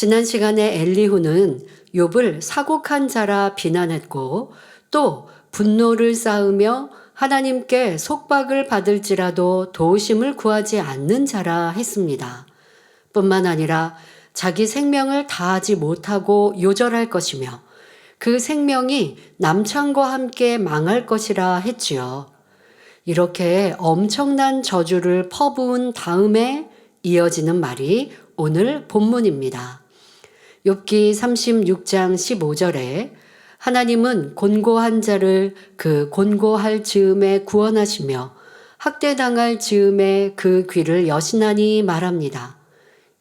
지난 시간에 엘리후는 욥을 사곡한 자라 비난했고 또 분노를 쌓으며 하나님께 속박을 받을지라도 도우심을 구하지 않는 자라 했습니다. 뿐만 아니라 자기 생명을 다하지 못하고 요절할 것이며 그 생명이 남창과 함께 망할 것이라 했지요. 이렇게 엄청난 저주를 퍼부은 다음에 이어지는 말이 오늘 본문입니다. 욥기 36장 15절에 하나님은 곤고한 자를 그 곤고할 즈음에 구원하시며 학대당할 즈음에 그 귀를 여신하니 말합니다.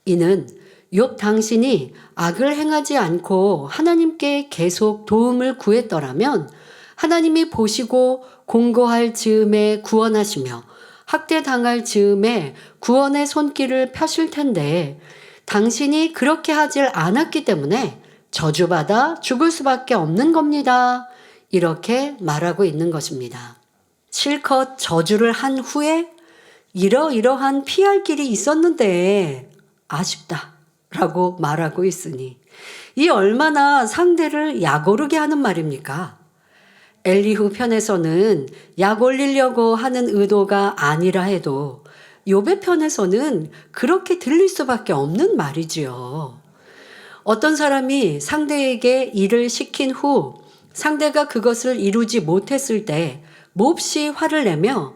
이는 욥 당신이 악을 행하지 않고 하나님께 계속 도움을 구했더라면 하나님이 보시고 공고할 즈음에 구원하시며 학대당할 즈음에 구원의 손길을 펴실 텐데 당신이 그렇게 하질 않았기 때문에 저주받아 죽을 수밖에 없는 겁니다. 이렇게 말하고 있는 것입니다. 실컷 저주를 한 후에 이러이러한 피할 길이 있었는데 아쉽다. 라고 말하고 있으니 이 얼마나 상대를 약오르게 하는 말입니까? 엘리후 편에서는 약 올리려고 하는 의도가 아니라 해도 요배 편에서는 그렇게 들릴 수밖에 없는 말이지요. 어떤 사람이 상대에게 일을 시킨 후 상대가 그것을 이루지 못했을 때 몹시 화를 내며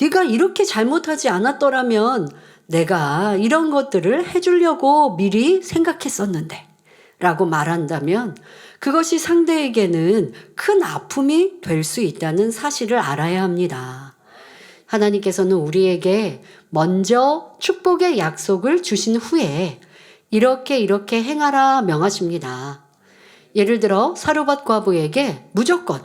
네가 이렇게 잘못하지 않았더라면 내가 이런 것들을 해주려고 미리 생각했었는데 라고 말한다면 그것이 상대에게는 큰 아픔이 될 수 있다는 사실을 알아야 합니다. 하나님께서는 우리에게 먼저 축복의 약속을 주신 후에 이렇게 이렇게 행하라 명하십니다. 예를 들어 사르밧 과부에게 무조건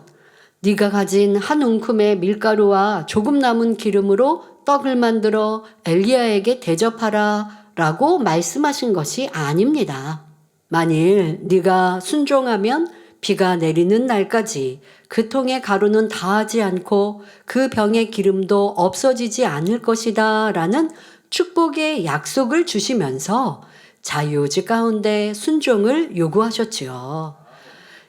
네가 가진 한 웅큼의 밀가루와 조금 남은 기름으로 떡을 만들어 엘리야에게 대접하라 라고 말씀하신 것이 아닙니다. 만일 네가 순종하면 비가 내리는 날까지 그 통의 가루는 다하지 않고 그 병의 기름도 없어지지 않을 것이다 라는 축복의 약속을 주시면서 자유지 가운데 순종을 요구하셨지요.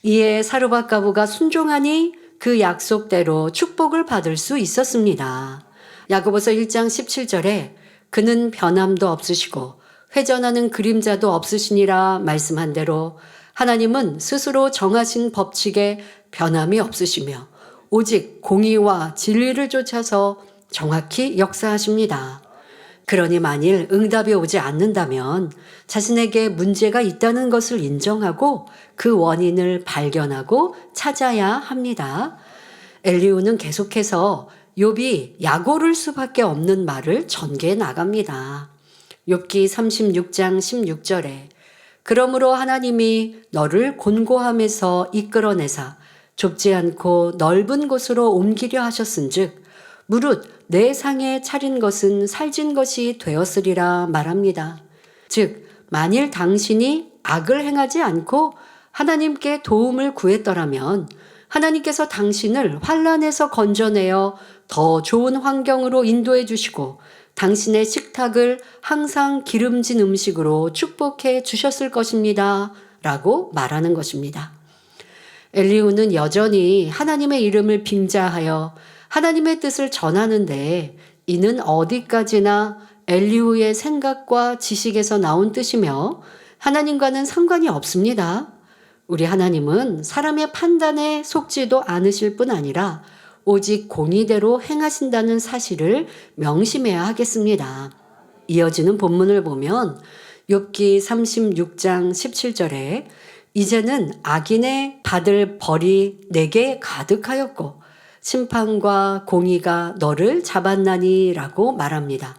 이에 사르밧 가부가 순종하니 그 약속대로 축복을 받을 수 있었습니다. 야고보서 1장 17절에 그는 변함도 없으시고 회전하는 그림자도 없으시니라 말씀한 대로 하나님은 스스로 정하신 법칙에 변함이 없으시며 오직 공의와 진리를 쫓아서 정확히 역사하십니다. 그러니 만일 응답이 오지 않는다면 자신에게 문제가 있다는 것을 인정하고 그 원인을 발견하고 찾아야 합니다. 엘리우는 계속해서 욥이 약오를 수밖에 없는 말을 전개해 나갑니다. 욥기 36장 16절에 그러므로 하나님이 너를 곤고함에서 이끌어내사 좁지 않고 넓은 곳으로 옮기려 하셨은즉 무릇 내 상에 차린 것은 살진 것이 되었으리라 말합니다. 즉 만일 당신이 악을 행하지 않고 하나님께 도움을 구했더라면 하나님께서 당신을 환란에서 건져내어 더 좋은 환경으로 인도해 주시고 당신의 식탁을 항상 기름진 음식으로 축복해 주셨을 것입니다. 라고 말하는 것입니다. 엘리우는 여전히 하나님의 이름을 빙자하여 하나님의 뜻을 전하는데 이는 어디까지나 엘리우의 생각과 지식에서 나온 뜻이며 하나님과는 상관이 없습니다. 우리 하나님은 사람의 판단에 속지도 않으실 뿐 아니라 오직 공의대로 행하신다는 사실을 명심해야 하겠습니다. 이어지는 본문을 보면 욥기 36장 17절에 이제는 악인의 받을 벌이 내게 가득하였고 심판과 공의가 너를 잡았나니라고 말합니다.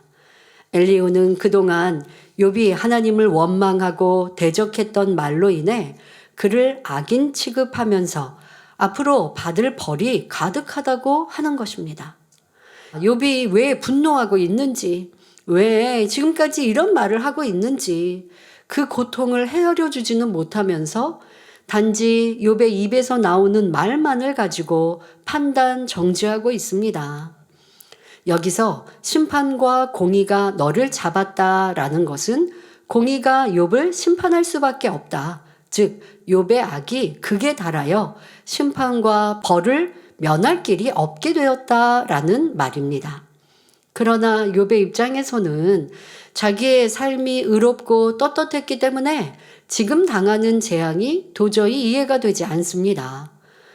엘리오는 그동안 욥이 하나님을 원망하고 대적했던 말로 인해 그를 악인 취급하면서 앞으로 받을 벌이 가득하다고 하는 것입니다. 욥이 왜 분노하고 있는지, 왜 지금까지 이런 말을 하고 있는지 그 고통을 헤아려 주지는 못하면서 단지 욥의 입에서 나오는 말만을 가지고 판단 정지하고 있습니다. 여기서 심판과 공의가 너를 잡았다라는 것은 공의가 욥을 심판할 수밖에 없다. 즉 욥의 악이 극에 달하여 심판과 벌을 면할 길이 없게 되었다라는 말입니다. 그러나 욥의 입장에서는 자기의 삶이 의롭고 떳떳했기 때문에 지금 당하는 재앙이 도저히 이해가 되지 않습니다.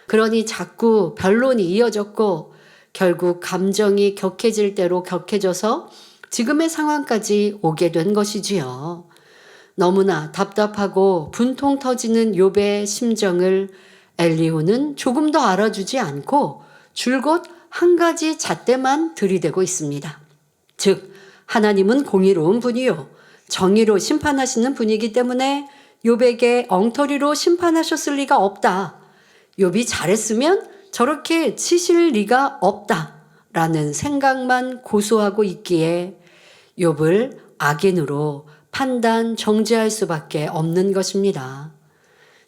그러니 자꾸 변론이 이어졌고 결국 감정이 격해질 대로 격해져서 지금의 상황까지 오게 된 것이지요. 너무나 답답하고 분통 터지는 욥의 심정을 엘리후는 조금 더 알아주지 않고 줄곧 한 가지 잣대만 들이대고 있습니다. 즉 하나님은 공의로운 분이요 정의로 심판하시는 분이기 때문에 욥에게 엉터리로 심판하셨을 리가 없다. 욥이 잘했으면 저렇게 치실 리가 없다라는 생각만 고수하고 있기에 욥을 악인으로 판단 정죄할 수밖에 없는 것입니다.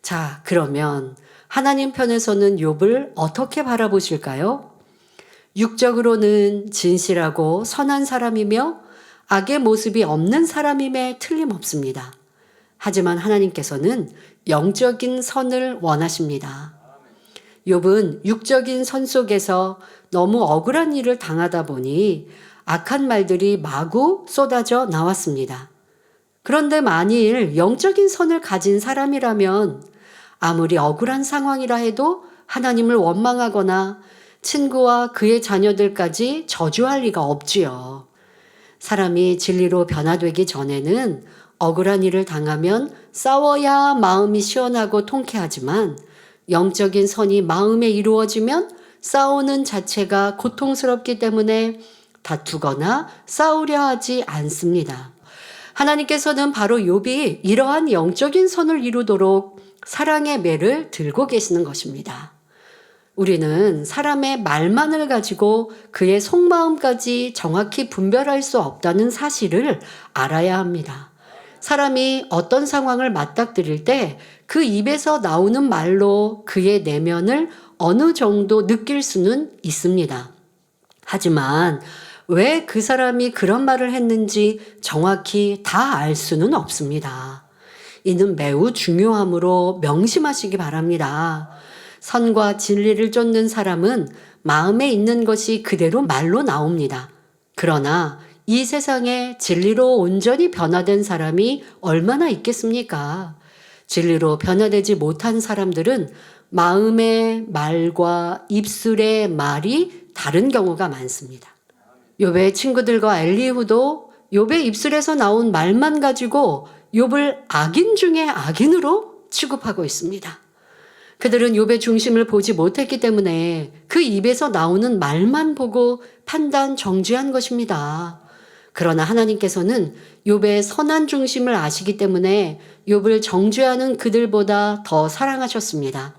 자, 그러면 하나님 편에서는 욥을 어떻게 바라보실까요? 육적으로는 진실하고 선한 사람이며 악의 모습이 없는 사람임에 틀림없습니다. 하지만 하나님께서는 영적인 선을 원하십니다. 욥은 육적인 선 속에서 너무 억울한 일을 당하다 보니 악한 말들이 마구 쏟아져 나왔습니다. 그런데 만일 영적인 선을 가진 사람이라면 아무리 억울한 상황이라 해도 하나님을 원망하거나 친구와 그의 자녀들까지 저주할 리가 없지요. 사람이 진리로 변화되기 전에는 억울한 일을 당하면 싸워야 마음이 시원하고 통쾌하지만 영적인 선이 마음에 이루어지면 싸우는 자체가 고통스럽기 때문에 다투거나 싸우려 하지 않습니다. 하나님께서는 바로 욥이 이러한 영적인 선을 이루도록 사랑의 매를 들고 계시는 것입니다. 우리는 사람의 말만을 가지고 그의 속마음까지 정확히 분별할 수 없다는 사실을 알아야 합니다. 사람이 어떤 상황을 맞닥뜨릴 때 그 입에서 나오는 말로 그의 내면을 어느 정도 느낄 수는 있습니다. 하지만 왜 그 사람이 그런 말을 했는지 정확히 다 알 수는 없습니다. 이는 매우 중요하므로 명심하시기 바랍니다. 선과 진리를 쫓는 사람은 마음에 있는 것이 그대로 말로 나옵니다. 그러나 이 세상에 진리로 온전히 변화된 사람이 얼마나 있겠습니까? 진리로 변화되지 못한 사람들은 마음의 말과 입술의 말이 다른 경우가 많습니다. 욥의 친구들과 엘리후도 욥의 입술에서 나온 말만 가지고 욥을 악인 중에 악인으로 취급하고 있습니다. 그들은 욥의 중심을 보지 못했기 때문에 그 입에서 나오는 말만 보고 판단 정죄한 것입니다. 그러나 하나님께서는 욥의 선한 중심을 아시기 때문에 욥을 정죄하는 그들보다 더 사랑하셨습니다.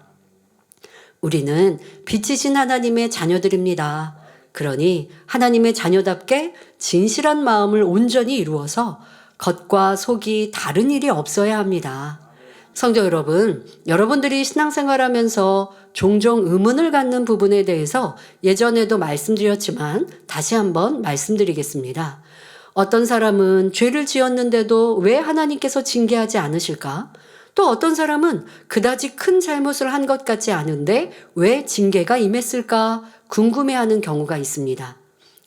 우리는 빛이신 하나님의 자녀들입니다. 그러니 하나님의 자녀답게 진실한 마음을 온전히 이루어서 겉과 속이 다른 일이 없어야 합니다. 성도 여러분, 여러분들이 신앙생활 하면서 종종 의문을 갖는 부분에 대해서 예전에도 말씀드렸지만 다시 한번 말씀드리겠습니다. 어떤 사람은 죄를 지었는데도 왜 하나님께서 징계하지 않으실까? 또 어떤 사람은 그다지 큰 잘못을 한 것 같지 않은데 왜 징계가 임했을까 궁금해하는 경우가 있습니다.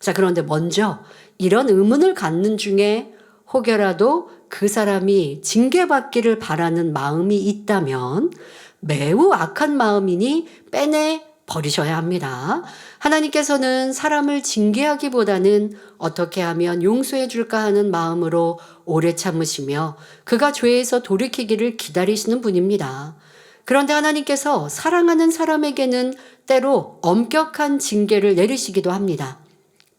자, 그런데 먼저 이런 의문을 갖는 중에 혹여라도 그 사람이 징계받기를 바라는 마음이 있다면 매우 악한 마음이니 빼내 버리셔야 합니다. 하나님께서는 사람을 징계하기보다는 어떻게 하면 용서해 줄까 하는 마음으로 오래 참으시며 그가 죄에서 돌이키기를 기다리시는 분입니다. 그런데 하나님께서 사랑하는 사람에게는 때로 엄격한 징계를 내리시기도 합니다.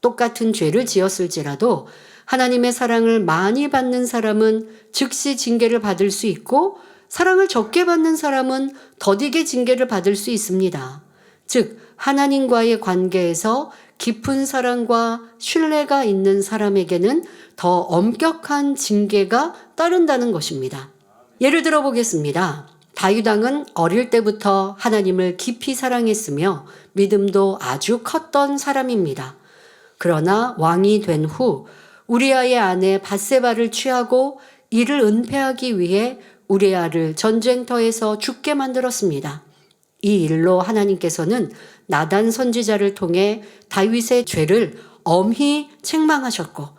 똑같은 죄를 지었을지라도 하나님의 사랑을 많이 받는 사람은 즉시 징계를 받을 수 있고 사랑을 적게 받는 사람은 더디게 징계를 받을 수 있습니다. 즉, 하나님과의 관계에서 깊은 사랑과 신뢰가 있는 사람에게는 더 엄격한 징계가 따른다는 것입니다. 예를 들어 보겠습니다. 다유당은 어릴 때부터 하나님을 깊이 사랑했으며 믿음도 아주 컸던 사람입니다. 그러나 왕이 된 후 우리아의 아내 바세바를 취하고 이를 은폐하기 위해 우리아를 전쟁터에서 죽게 만들었습니다. 이 일로 하나님께서는 나단 선지자를 통해 다윗의 죄를 엄히 책망하셨고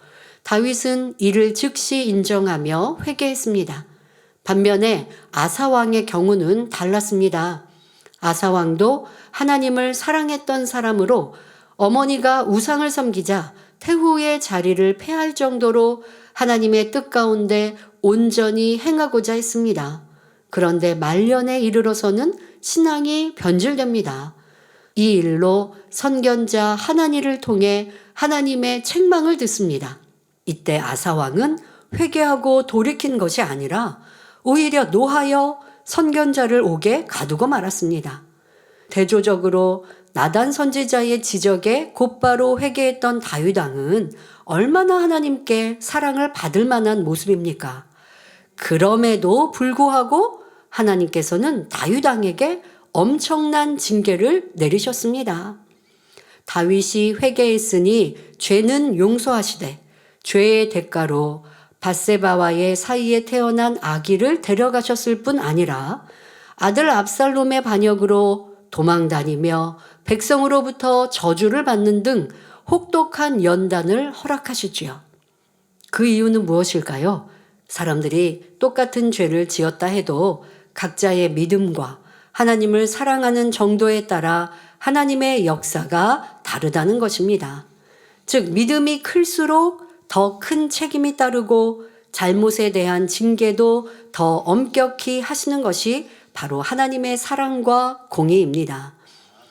다윗은 이를 즉시 인정하며 회개했습니다. 반면에 아사왕의 경우는 달랐습니다. 아사왕도 하나님을 사랑했던 사람으로 어머니가 우상을 섬기자 태후의 자리를 패할 정도로 하나님의 뜻 가운데 온전히 행하고자 했습니다. 그런데 말년에 이르러서는 신앙이 변질됩니다. 이 일로 선견자 하나니를 통해 하나님의 책망을 듣습니다. 이때 아사왕은 회개하고 돌이킨 것이 아니라 오히려 노하여 선견자를 옥에 가두고 말았습니다. 대조적으로 나단 선지자의 지적에 곧바로 회개했던 다윗왕은 얼마나 하나님께 사랑을 받을 만한 모습입니까? 그럼에도 불구하고 하나님께서는 다윗왕에게 엄청난 징계를 내리셨습니다. 다윗이 회개했으니 죄는 용서하시되 죄의 대가로 바세바와의 사이에 태어난 아기를 데려가셨을 뿐 아니라 아들 압살롬의 반역으로 도망다니며 백성으로부터 저주를 받는 등 혹독한 연단을 허락하시지요. 그 이유는 무엇일까요? 사람들이 똑같은 죄를 지었다 해도 각자의 믿음과 하나님을 사랑하는 정도에 따라 하나님의 역사가 다르다는 것입니다. 즉, 믿음이 클수록 더 큰 책임이 따르고 잘못에 대한 징계도 더 엄격히 하시는 것이 바로 하나님의 사랑과 공의입니다.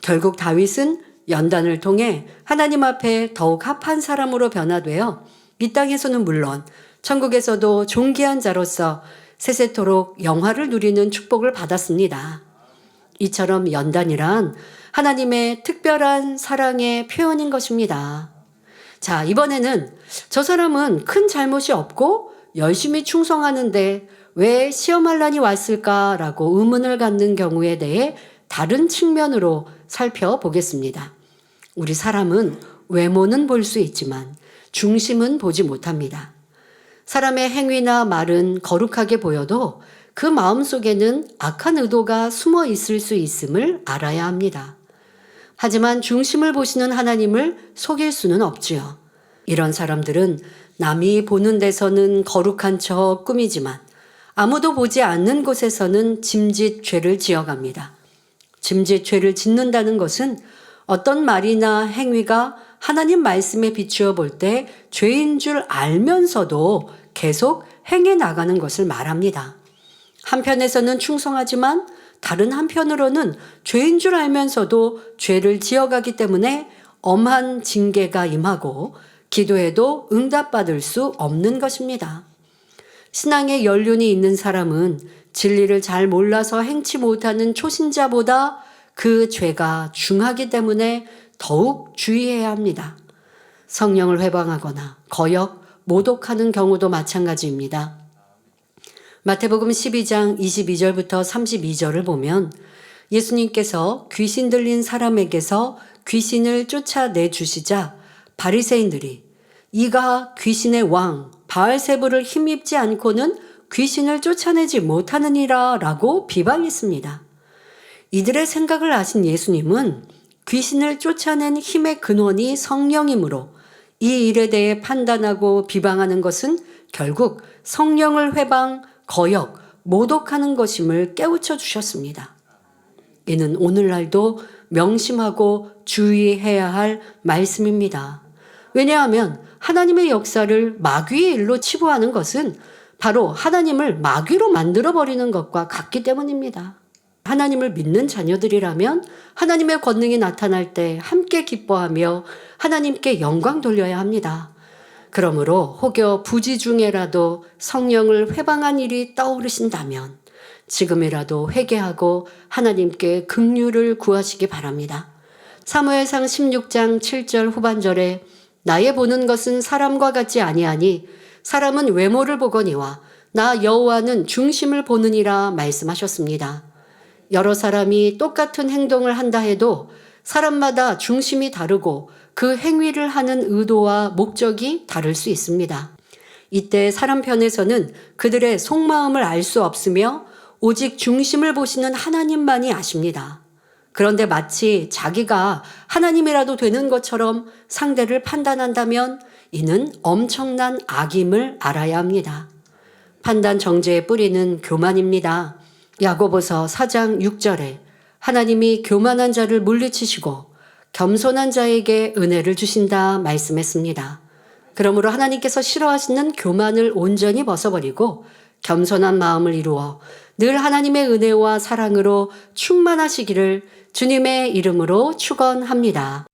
결국 다윗은 연단을 통해 하나님 앞에 더욱 합한 사람으로 변화되어 이 땅에서는 물론 천국에서도 존귀한 자로서 세세토록 영화를 누리는 축복을 받았습니다. 이처럼 연단이란 하나님의 특별한 사랑의 표현인 것입니다. 자, 이번에는 저 사람은 큰 잘못이 없고 열심히 충성하는데 왜 시험할 난이 왔을까라고 의문을 갖는 경우에 대해 다른 측면으로 살펴보겠습니다. 우리 사람은 외모는 볼 수 있지만 중심은 보지 못합니다. 사람의 행위나 말은 거룩하게 보여도 그 마음 속에는 악한 의도가 숨어 있을 수 있음을 알아야 합니다. 하지만 중심을 보시는 하나님을 속일 수는 없지요. 이런 사람들은 남이 보는 데서는 거룩한 척 꾸미지만 아무도 보지 않는 곳에서는 짐짓 죄를 지어갑니다. 짐짓 죄를 짓는다는 것은 어떤 말이나 행위가 하나님 말씀에 비추어 볼 때 죄인 줄 알면서도 계속 행해 나가는 것을 말합니다. 한편에서는 충성하지만 다른 한편으로는 죄인 줄 알면서도 죄를 지어가기 때문에 엄한 징계가 임하고 기도해도 응답받을 수 없는 것입니다. 신앙에 연륜이 있는 사람은 진리를 잘 몰라서 행치 못하는 초신자보다 그 죄가 중하기 때문에 더욱 주의해야 합니다. 성령을 회방하거나 거역, 모독하는 경우도 마찬가지입니다. 마태복음 12장 22절부터 32절을 보면 예수님께서 귀신 들린 사람에게서 귀신을 쫓아내 주시자 바리새인들이 이가 귀신의 왕 바알세부를 힘입지 않고는 귀신을 쫓아내지 못하느니라라고 비방했습니다. 이들의 생각을 아신 예수님은 귀신을 쫓아낸 힘의 근원이 성령이므로 이 일에 대해 판단하고 비방하는 것은 결국 성령을 회방, 거역, 모독하는 것임을 깨우쳐 주셨습니다. 이는 오늘날도 명심하고 주의해야 할 말씀입니다. 왜냐하면 하나님의 역사를 마귀의 일로 치부하는 것은 바로 하나님을 마귀로 만들어버리는 것과 같기 때문입니다. 하나님을 믿는 자녀들이라면 하나님의 권능이 나타날 때 함께 기뻐하며 하나님께 영광 돌려야 합니다. 그러므로 혹여 부지 중에라도 성령을 회방한 일이 떠오르신다면 지금이라도 회개하고 하나님께 긍휼을 구하시기 바랍니다. 사무엘상 16장 7절 후반절에 나의 보는 것은 사람과 같지 아니하니 사람은 외모를 보거니와 나 여호와는 중심을 보느니라 말씀하셨습니다. 여러 사람이 똑같은 행동을 한다 해도 사람마다 중심이 다르고 그 행위를 하는 의도와 목적이 다를 수 있습니다. 이때 사람 편에서는 그들의 속마음을 알 수 없으며 오직 중심을 보시는 하나님만이 아십니다. 그런데 마치 자기가 하나님이라도 되는 것처럼 상대를 판단한다면 이는 엄청난 악임을 알아야 합니다. 판단 정죄의 뿌리는 교만입니다. 야고보서 4장 6절에 하나님이 교만한 자를 물리치시고 겸손한 자에게 은혜를 주신다 말씀했습니다. 그러므로 하나님께서 싫어하시는 교만을 온전히 벗어버리고 겸손한 마음을 이루어 늘 하나님의 은혜와 사랑으로 충만하시기를 주님의 이름으로 축원합니다.